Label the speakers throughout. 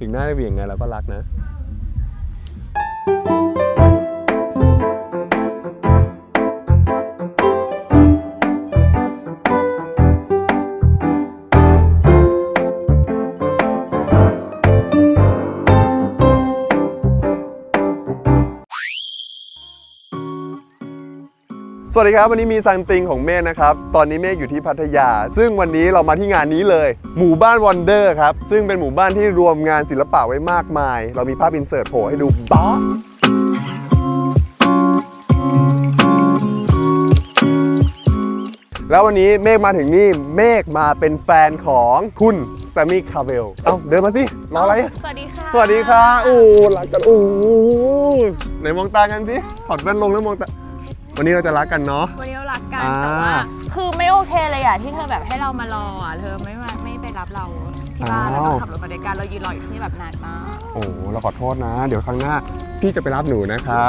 Speaker 1: ถึงหน้าจะเหวี่ยงไงเราก็รักนะ สวัสดีครับวันนี้มีซันติงของเมฆนะครับ ตอนนี้เมฆอยู่ที่พัทยา ซึ่งวันนี้เรามาที่งานนี้เลย หมู่บ้านวันเดอร์ครับ ซึ่งเป็นหมู่บ้านที่รวมงานศิลปะไว้มากมาย เรามีภาพอินเสิร์ตโผล่ให้ดูบ๊ะแล้ววันนี้เมฆมาถึงนี่เมฆมาเป็นแฟนของคุณแซมมี่คาเวลเอ้าเดินมาสิรออะไรอะ
Speaker 2: สวัสดีค่ะ
Speaker 1: สวัสดีค่ะโอ้รักกันโอ้ไหนมองตากันสิถอดแว่นลงแล้วมองตา วันนี้เราจะรักกันเนาะ
Speaker 2: วันนี้เรารักกัน
Speaker 1: อ่า
Speaker 2: แต่ว่า คือไม่โอเคเลยอะที่เธอแบบให้เรามารออะเธอไม่มาไม่ไปรับเราที่บ้านแล้วก็ขับรถมาด้วยกันเรายืนรออยู่ที่นี่แบบนานมาก
Speaker 1: โอ้เราขอโทษนะ เดี๋ยวครั้งหน้าพี่จะไปรับหนูนะคะ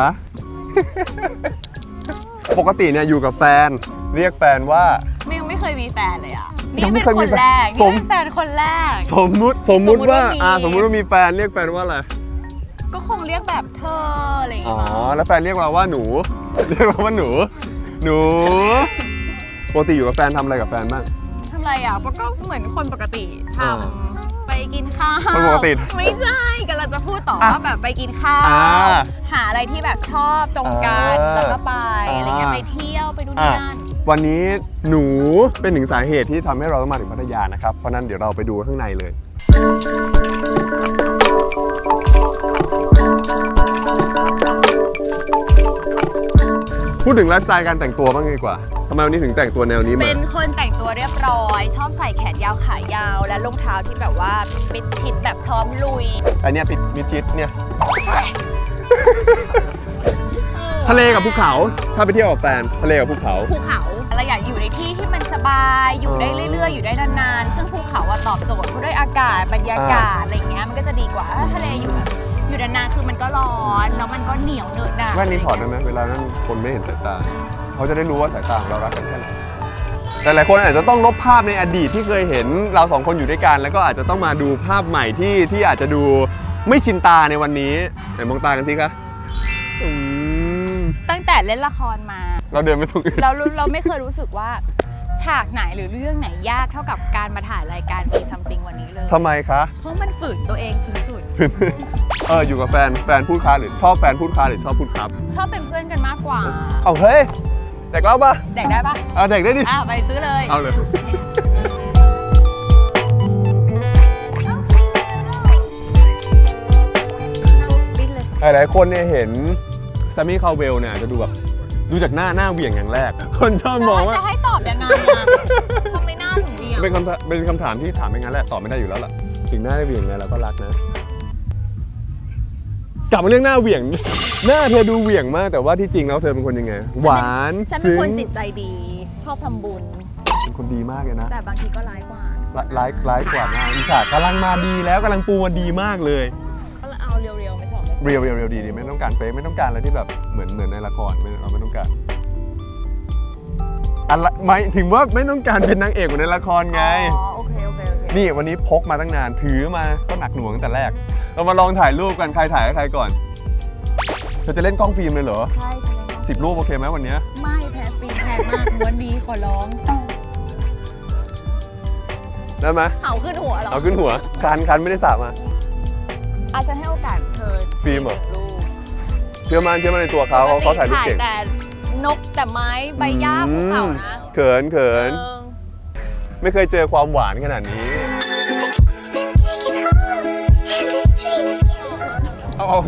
Speaker 1: ปกติเนี่ยอยู่กับแฟน เรียกแฟนว่า
Speaker 2: ไม่ยังไม่เคยมีแฟนเลยอะ
Speaker 1: ยั
Speaker 2: นี่
Speaker 1: งไม่
Speaker 2: เป็น
Speaker 1: เคย
Speaker 2: ค
Speaker 1: มี
Speaker 2: น
Speaker 1: แฟน
Speaker 2: แรก
Speaker 1: สม
Speaker 2: นี่เป็นแฟนคนแรก
Speaker 1: สมมุติสมมุติว่า
Speaker 2: สมมุติว่ามี
Speaker 1: อ่าสมมุติว่ามีแฟนเรียกแฟนว่าอะไร
Speaker 2: ก็คงเรียกแบบเธออะไรอย่าง
Speaker 1: อ๋อ
Speaker 2: เงี้ย
Speaker 1: แล้วแฟนเรียกเราว่าหนู เรียกเราว่าหนู หนูปกติอยู่กับแฟนทำอะไรกับแฟนบ้าง
Speaker 2: ทำไรอะก็เหมือนคนปกติท
Speaker 1: อ่าำ
Speaker 2: ไปกินข้าว
Speaker 1: คนปกติ
Speaker 2: ไม่ใช่กำลังจะพูดต่อ
Speaker 1: อะ
Speaker 2: ว่าแบบไปกินข้าว
Speaker 1: อ่า
Speaker 2: หาอะไรที่แบบชอบตรงกัน
Speaker 1: อ่า
Speaker 2: แล้วก็ไปอะไรเงี้ย
Speaker 1: อ่า
Speaker 2: ไปเที่ยวไปดูนี่
Speaker 1: อะ
Speaker 2: นั่น
Speaker 1: วันนี้หนูเป็นหนึ่งสาเหตุที่ทำให้เราต้องมาถึงพัทยานะครับ เพราะนั้นเดี๋ยวเราไปดูข้างในเลย พูดถึงไลฟ์สไตล์การแต่งตัวบ้างดีกว่าทำไมวันนี้ถึงแต่งตัวแนวนี้มา
Speaker 2: เป็นคนแต่งตัวเรียบร้อย ชอบใส่แขนยาวขายาว และรองเท้าที่แบบว่าปิดชิดแบบพร้อมลุย
Speaker 1: อันเนี้ยปิดมิดชิดเนี่ย ทะเลกับภูเขา ถ้าไปเที่ยวกับแฟน ทะเลกับภูเขา
Speaker 2: ภูเขาเราอยากอยู่ในที่ที่มันสบายอยู่ได้เรื่อย ๆ อยู่ได้นานๆ ซึ่งภูเขาอะตอบโจทย์เพราะด้วยอากาศบรรยากาศอะไรเงี้ยมันก็จะดีกว่าถ้าทะเลอยู่แบบ อยู่นานๆคือมันก็ร้อนแล้วมันก็เหนียวเหนอะหนะ
Speaker 1: แว่นนี้ถอดได้ไหมเวลานั้นคนไม่เห็นสายตา เขาจะได้รู้ว่าสายตาของเรารักกันแค่ไหนแต่หลายคนอาจจะต้องลบภาพในอดีตที่เคยเห็นเราสองคนอยู่ด้วยกัน แล้วก็อาจจะต้องมาดูภาพใหม่ที่ที่อาจจะดูไม่ชินตาในวันนี้ไหนมองตากันสิคะอืม
Speaker 2: ตั้งแต่เล่นละครมา
Speaker 1: เราเดินไปตรงอื่น
Speaker 2: เรารู้เราไม่เคยรู้สึกว่า ฉากไหนหรือเรื่องไหนยากเท่ากับการมาถ่ายรายการมีซัมติงวันนี้เลย
Speaker 1: ทำไมคะ
Speaker 2: เพราะมันฝืนตัวเองสุด
Speaker 1: เอออยู่กับแฟนแฟนพูดค้าหรือชอบแฟนพูดค้าหรือชอบพูดครับ
Speaker 2: ๆชอบเป็นเพื่อนกันมากกว่า
Speaker 1: เอาเฮ้ยแดกเหล้าปะ
Speaker 2: แดกได้ปะ
Speaker 1: เอาแดกได้ดิ
Speaker 2: อะไปซื้อเลย
Speaker 1: เอาเลย
Speaker 2: ดิ้นเลย
Speaker 1: หลายๆคนเนี่ยเห็นแซมมี่คาเวลเนี่ยจะดูแบบดูจากหน้าหน้าเหวี่ยงอย่างแรก คนชอบมองว่า
Speaker 2: จะให้ตอบยังไงอะทำไมหน้าถึงเดียว
Speaker 1: เป็นคำถามเป็นคำถามที่ถามไม่งั้นแหละตอบไม่ได้อยู่แล้วล่ะถึงหน้าจะเหวี่ยงไงเราก็รักนะ กลับมาเรื่องหน้าเหวี่ยง หน้าเธอดูเหวี่ยงมาก แต่ว่าที่จริงแล้วเธอเป็นคนยังไง หวาน
Speaker 2: ฉันเป็น
Speaker 1: ซึ้ง
Speaker 2: คนจิตใจดี ชอบทำบุญ
Speaker 1: เป็นคนดีมากเลยนะ
Speaker 2: แต่บางทีก็ร้ายกว่า
Speaker 1: ร้ายร้ายกว่าหน้าอิสากำลังมาดีแล้วกำลังปูมาดีมากเลย
Speaker 2: ก็เอาเรียวๆไม่ชอบ
Speaker 1: เรียวเรียวเรียวดีดีไม่ต้องการเฟซไม่ต้องการอะไรที่แบบเหมือนเหมือนในละครไม่เราไม่ต้องการอะไรหมายถึงว่าไม่ต้องการเป็นนางเอกเหมือนในละครไง
Speaker 2: อ๋อโอเคโอเคโอเค
Speaker 1: นี่วันนี้พกมาตั้งนานถือมาก็หนักหน่วงตั้งแต่แรก เรามาลองถ่ายรูปกันใครถ่ายให้ใครก่อนเธอจะเล่นกล้องฟิล์มเลยเหรอ
Speaker 2: ใช่ใช่ใช่
Speaker 1: สิบรูปโอเคไหมวันเนี้ย
Speaker 2: ไม่แพ้ปีแพงมากม้วนดีขอร้อง
Speaker 1: ได้ไหม
Speaker 2: เขาขึ้นหัวเหรอ
Speaker 1: เอาขึ้นหัวคันคันไม่ได้สามา
Speaker 2: อาฉันให้โอกาสเธอ
Speaker 1: ฟิล์มเหรอ
Speaker 2: นึ่งรูป
Speaker 1: เชื่อมันเชื่อมันในตัวเขาเขาเขาถ่ายรูปเก่ง
Speaker 2: แต่นกแต่ไม้ใบหญ้าภูเขานะ
Speaker 1: เขินเขิน
Speaker 2: เออ
Speaker 1: ไม่เคยเจอความหวานขนาดนี้ เอาเอา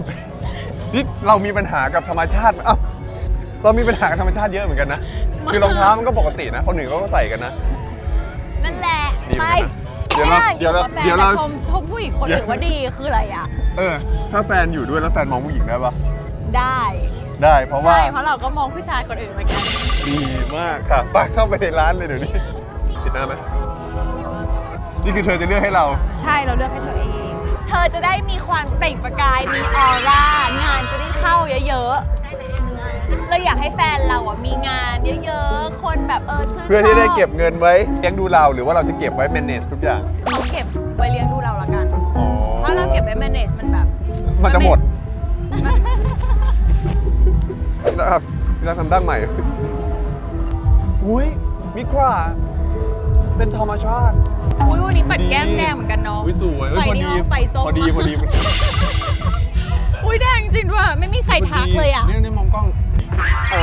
Speaker 1: นี่เรามีปัญหากับธรรมชาติเอ้าเรามีปัญหากับธรรมชาติเยอะเหมือนกันนะ คือรองเท้ามันก็ปกตินะคนอื่นเขาก็ใส่กันนะ
Speaker 2: นั่นแหละ
Speaker 1: ดีเหมื
Speaker 2: ไป
Speaker 1: อนกันนะเดี๋ยวเรา
Speaker 2: แม่
Speaker 1: เดี๋ยวเรา
Speaker 2: อ
Speaker 1: เดี๋ยวเรา
Speaker 2: กับแฟนแต่ชมชมผู้หญิงคนอื่นว่าดีคืออะไรอะ
Speaker 1: เออ ถ้าแฟนอยู่ด้วยแล้วแฟนมองผู้หญิงได้ปะ
Speaker 2: ได้
Speaker 1: ได้เพราะว่า
Speaker 2: ใช่เพราะเราก็มองผู้ชายคนอื่นเหมือนกัน
Speaker 1: ดีมากค่ะไปเข้าไปในร้านเลยเดี๋ยวนี้ติดหน้าไหมนี่คือเธอจะเลือกให้เรา
Speaker 2: ใช่เราเลือกให้เธอเองเธอ จะได้มีความเปล่งประกาย มีออร่า งานจะได้เข้าเยอะๆ เราอยากให้แฟนเราอะมีงานเยอะๆ คนแบบเออชื่นชอบ
Speaker 1: เพื่อที่ได้เก็บเงินไว้เลี้ยงดูเราหรือว่าเราจะเก็บไว้ manage ทุกอย่าง
Speaker 2: เขาเก็บไว้เลี้ยงดูเราละกัน
Speaker 1: อ๋อ
Speaker 2: ถ้าเราเก็บไปว้ manage มันแบบ
Speaker 1: มันจะหมดนะครับเราทำดั้งใหม่ อุ้ยมิครา เป็นธรรมชาติ
Speaker 2: อุ้ยวันนี้ปัดแก้มแดงเหมือนกันเนาะ
Speaker 1: อุ้ยสวยเอ้ย
Speaker 2: ไฟ
Speaker 1: พอ
Speaker 2: นี่
Speaker 1: ดี
Speaker 2: เอาไฟส้ม
Speaker 1: พอดีพอดีพอดี
Speaker 2: อุ้ยแดงจริงด้วยไม่มีใครทักเลยอะ
Speaker 1: นี่นี่มองกล้องเอ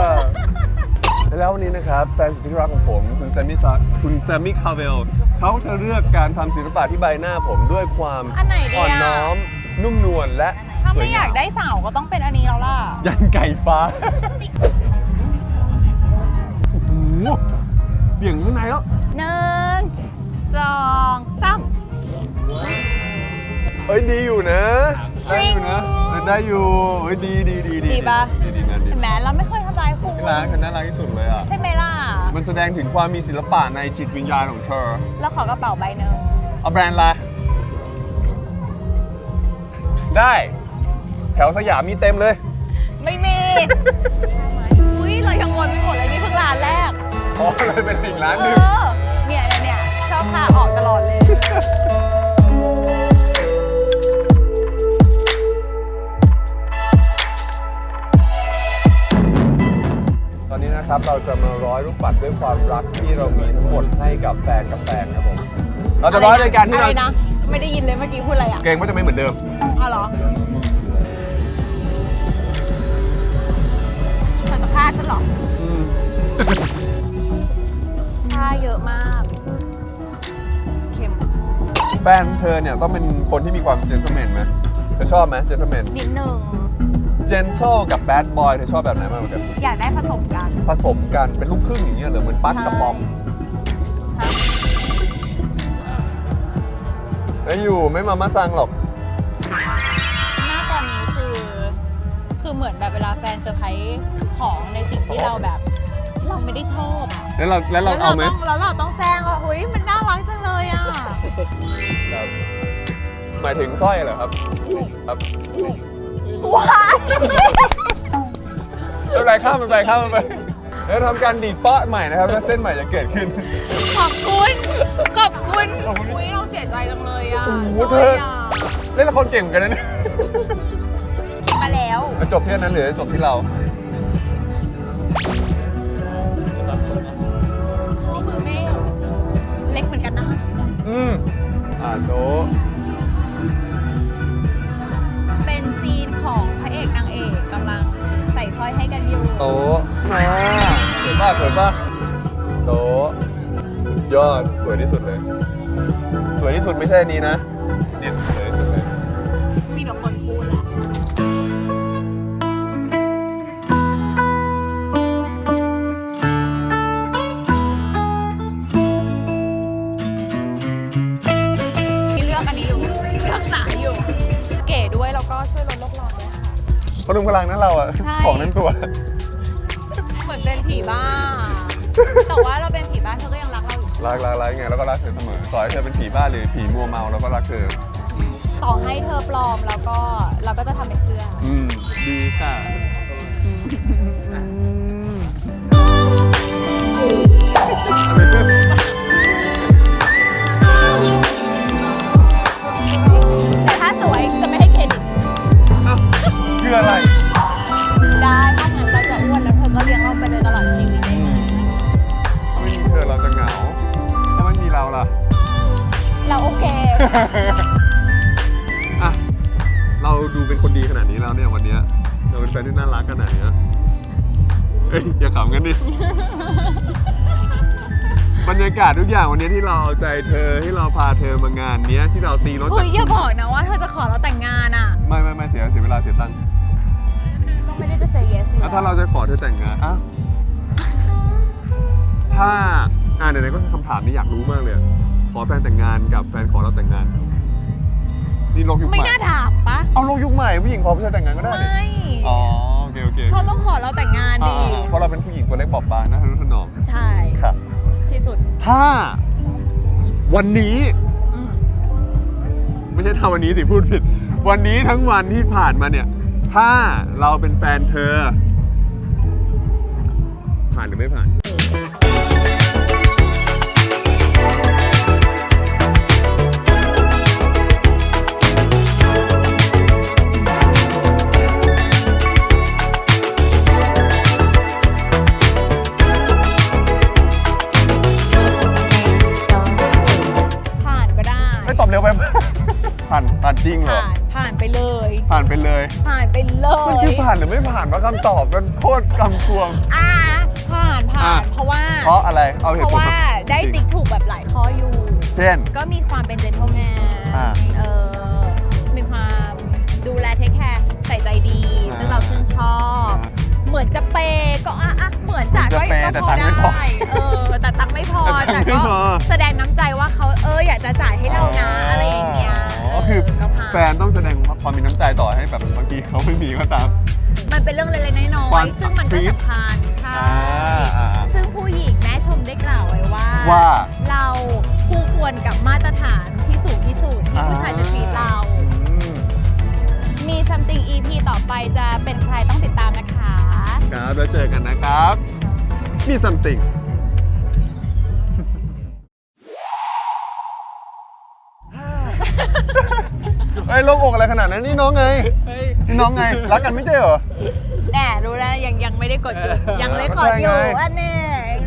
Speaker 1: อแล้ววันนี้นะครับ แฟนสุดที่รักของผม คุณแซมมี่ซาคุณแซมมี่คาเวลเขาจะเลือกการทำศิลปะที่ใบหน้าผมด้วยความ
Speaker 2: อันไหนดีอะ
Speaker 1: อ่อนน้อม นุ่มนวลและ
Speaker 2: ถ้า
Speaker 1: สวย
Speaker 2: ไม่อยาก
Speaker 1: งาม
Speaker 2: ได้สาวก็ต้องเป็นอันนี้แล้วล่ะ
Speaker 1: ยันไก่ฟ้าโอ้โห เบี่ยงข้างในแล้ว
Speaker 2: หนึ่งสองสาม
Speaker 1: เอ้ยดีอยู่นะ
Speaker 2: ชริ
Speaker 1: ได้
Speaker 2: ง
Speaker 1: อยู่นะเอ้ยได้อยู่เอ้ยดีดีดีดี
Speaker 2: ดีปะ
Speaker 1: ดีดีงานดี
Speaker 2: เห็นไหมเราไม่เคยทำร้ายคุณ
Speaker 1: ที่รักฉันน่ารักที่สุดเลยอะ
Speaker 2: ใช่ไหมล่ะ
Speaker 1: มันแสดงถึงความมีศิลปะในจิตวิญญาณของเธอ
Speaker 2: แล้วขอกระเป๋าใบหนึ่ง
Speaker 1: เอาแบรนด์อะไรได้ แถวสยามมีเต็มเลย
Speaker 2: ไม่มี อุ้ยเรายังวนไม่หมดเลยนี่เพิ่งร้านแรก
Speaker 1: อ๋อเลยเป็นอีกร้าน
Speaker 2: เอ
Speaker 1: หนึ่ง
Speaker 2: อเนี่ยเนี่ยเนี่ยชอบพาออกตลอดเลย
Speaker 1: ตอนนี้นะครับเราจะมาร้อยลูกปัดด้วยความรักที่เรามีทั้งหมดให้กับแฟนกับแฟนครับผม เราจะร้อยในการที่
Speaker 2: อะ
Speaker 1: เรา
Speaker 2: ไรนะ ไม่ได้ยินเลยเมื่อกี้พูดอะไรอะ
Speaker 1: เกรงว่าจะไม่เหมือนเดิม
Speaker 2: อ๋อเหรอ เฟ
Speaker 1: นเธอเนี่ยต้องเป็นคนที่มีความเจน t l e m แมนไหมเธอชอบไหมเจน t l e m แมน
Speaker 2: นิดหนึ่ง
Speaker 1: เจน t l e กับแบดบอยเธอชอบแบบไหนมากกว่ากัน
Speaker 2: อยากได้ผสมกัน
Speaker 1: ผสมกันเป็นลูกครึ่งอย่างเงี้ยเหรือเหมือนปั๊กกับปอม
Speaker 2: ฮะ
Speaker 1: ไม่อยู่ไม่มามาซังหรอก
Speaker 2: หน้าตอนนี้คือ คือเหมือนแบบเวลาแฟนเซอร์ไพรส์ของในสิ่งที่เราแบบ เราไม่ได้ชอบอะ
Speaker 1: แล้วเราแล้วเราเอาไหม
Speaker 2: ต้องแล้วเราต้องแซงว่าเฮ้ยมันน่ารักจังเลยอะ
Speaker 1: ครับหมายถึงสร้อยเหรอครับครับ
Speaker 2: ว้าย
Speaker 1: ไม่เป็นไรข้ามมันไปข้ามมันไปแล้วทำการดีดเปาะใหม่นะครับแล้วเส้นใหม่จะเกิดขึ้น
Speaker 2: ขอบคุณขอบคุณ
Speaker 1: ขอบคุณ
Speaker 2: อุ้ยเราเสียใจจังเลยอะ
Speaker 1: โอ้โหเธอ
Speaker 2: ทำไมะ
Speaker 1: เล่นละครเก่งเหมือนกันนะเนี่ย
Speaker 2: มาแล้ว
Speaker 1: จะจบที่อันนั้นหรือจะจบที่เรา
Speaker 2: ข้อมือเมฆเล็กเหมือนกันนะ
Speaker 1: อืมอ่าโตะ
Speaker 2: เป็นซีนของพระเอกนางเอกกำลังใส่สร้อยให้กันอยู่
Speaker 1: โตะมาสวยป่ะสวยป่ะโตะสุดยอดสวยที่สุดเลย สวยที่สุดไม่ใช่อันนี้นะ
Speaker 2: พลุ
Speaker 1: งพลังนั้นเราอะ
Speaker 2: ใช่
Speaker 1: ของนั้นตัว
Speaker 2: เหมือนเป็นผีบ้า แต่ว่าเราเป็นผีบ้าเธอก็ยังรักเราอยู่
Speaker 1: รักรักรักไงแล้วก็รักเธอเสมอต่อให้เธอเป็นผีบ้าหรือผีมัวเมาเราก็รักเธอ
Speaker 2: ต่อให้เธอปลอมแล้วก็เราก็จะทำเป็นเชื่อ
Speaker 1: อืมดีค่ะ
Speaker 2: แต่ เอ้ยอ
Speaker 1: ย่าขำกันดิ บรรยากาศทุกอย่างวันนี้ที่เราเอาใจเธอที่เราพาเธอมางานเนี้ยที่เราตีรถ
Speaker 2: เฮ้
Speaker 1: จาก
Speaker 2: ยอย่าบอกนะว่าเธอจะขอเราแต่งงานอะ
Speaker 1: ไม่ไม่ไม่เสียเสียเวลาเสียตังค์
Speaker 2: ก็ไม่ได้จะ say yes อยู่
Speaker 1: แล้วถ้าเราจะขอเธอแต่งงานอะถ้าอ่าไหนๆก็คือคำถามนี้อยากรู้มากเลยอะขอแฟนแต่งงานกับแฟนขอเราแต่งงาน นี่โลกยุค
Speaker 2: ไม่
Speaker 1: ใหม่
Speaker 2: น่าถามปะ
Speaker 1: เอาโลกยุคใหม่ผู้หญิงขอผู้ชายแต่งงานก็ได้
Speaker 2: ไม่
Speaker 1: ดิอ๋อโอ เคโอเค
Speaker 2: เขาต้องขอเราแต่งงาน
Speaker 1: อ่า
Speaker 2: ดิ
Speaker 1: เพราะเราเป็นผู้หญิงตัวเล็กบอบบางนะทะนุถนอม
Speaker 2: ใช่
Speaker 1: ค่ะ
Speaker 2: ที่สุด
Speaker 1: ถ้าวันนี้
Speaker 2: อืม
Speaker 1: ไม่ใช่ถ้าวันนี้สิพูดผิด วันนี้ทั้งวันที่ผ่านมาเนี่ย ถ้าเราเป็นแฟนเธอ ผ่านหรือไม่ผ่าน เร็วไป ผ่านผ่านจริงเหรอ
Speaker 2: ผ่านผ่านไปเลย
Speaker 1: ผ่านไปเลย
Speaker 2: ผ่านไปเล
Speaker 1: มัน
Speaker 2: ย
Speaker 1: คือผ่านหรือไม่ผ่านว่าคำตอบมันโคตรกำกวม
Speaker 2: อ่าผ่านผ่าน
Speaker 1: อะ
Speaker 2: เพราะว่า
Speaker 1: เพราะอะไรเอาเห
Speaker 2: เพ
Speaker 1: ตุ
Speaker 2: ราะ
Speaker 1: ผล
Speaker 2: ว่าได้
Speaker 1: จริง
Speaker 2: ติ๊กถูกแบบหลายข้ออยู่
Speaker 1: เช่น
Speaker 2: ก็มีความเป็นเจน t l e m แม
Speaker 1: อ่า
Speaker 2: นเออมีความดูแลเทคแแต่พอ
Speaker 1: ตังค์ไม่พอ
Speaker 2: ได้เออแต่ตังค์ไม่พอ
Speaker 1: แต่ตั
Speaker 2: แต่
Speaker 1: งค์ไม่
Speaker 2: ก็
Speaker 1: พอ
Speaker 2: แสดงน้ำใจว่าเขาเอออยากจะจ่ายให้เรานะอะไรอย่างเงี้ย
Speaker 1: ก็คือ
Speaker 2: เก็ผ่าน
Speaker 1: แฟนต้องแสดงความมีน้ำใจต่อให้แบบบางทีเขาไม่มีก็ตาม
Speaker 2: มันเป็นเรื่องเล็กๆน้อ
Speaker 1: ควายม
Speaker 2: ๆซึ่งมันก็
Speaker 1: ทริป
Speaker 2: สำคัญใช่
Speaker 1: อ่าอ่าอ่า
Speaker 2: ซึ่งผู้หญิงแม่ชมได้กล่าวไว้ว่า
Speaker 1: ว่า
Speaker 2: เราคู่ควรกับมาตรฐานที่สูงที่สุดที่ผู้ชายจะทีเรา
Speaker 1: อืม
Speaker 2: มี something EP ต่อไปจะเป็นใครต้องติดตามนะคะ
Speaker 1: ครับแล้วเจอกันนะครับ มี something เอ้ยโลงอกอะไรขนาดนั้นนี่น้องไงนี่น้องไง รักกันไม่ใช่เหรอ
Speaker 2: แหมรู้แล้วยังยังไม่ได้กดอยู่ยังไม่กด
Speaker 1: ใช่
Speaker 2: อ
Speaker 1: ไง
Speaker 2: ยู่อันนี้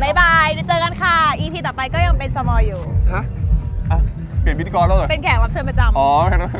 Speaker 2: บายบายเดี๋ยวเจอกันค่ะ EP ต่อไปก็ยังเป็นสมออยู่
Speaker 1: ฮะอะเปลี่ยนพิธีกรแล้วเหรอ
Speaker 2: เป็นแขกรับเชิญประจำ
Speaker 1: อ๋อแค่นั้น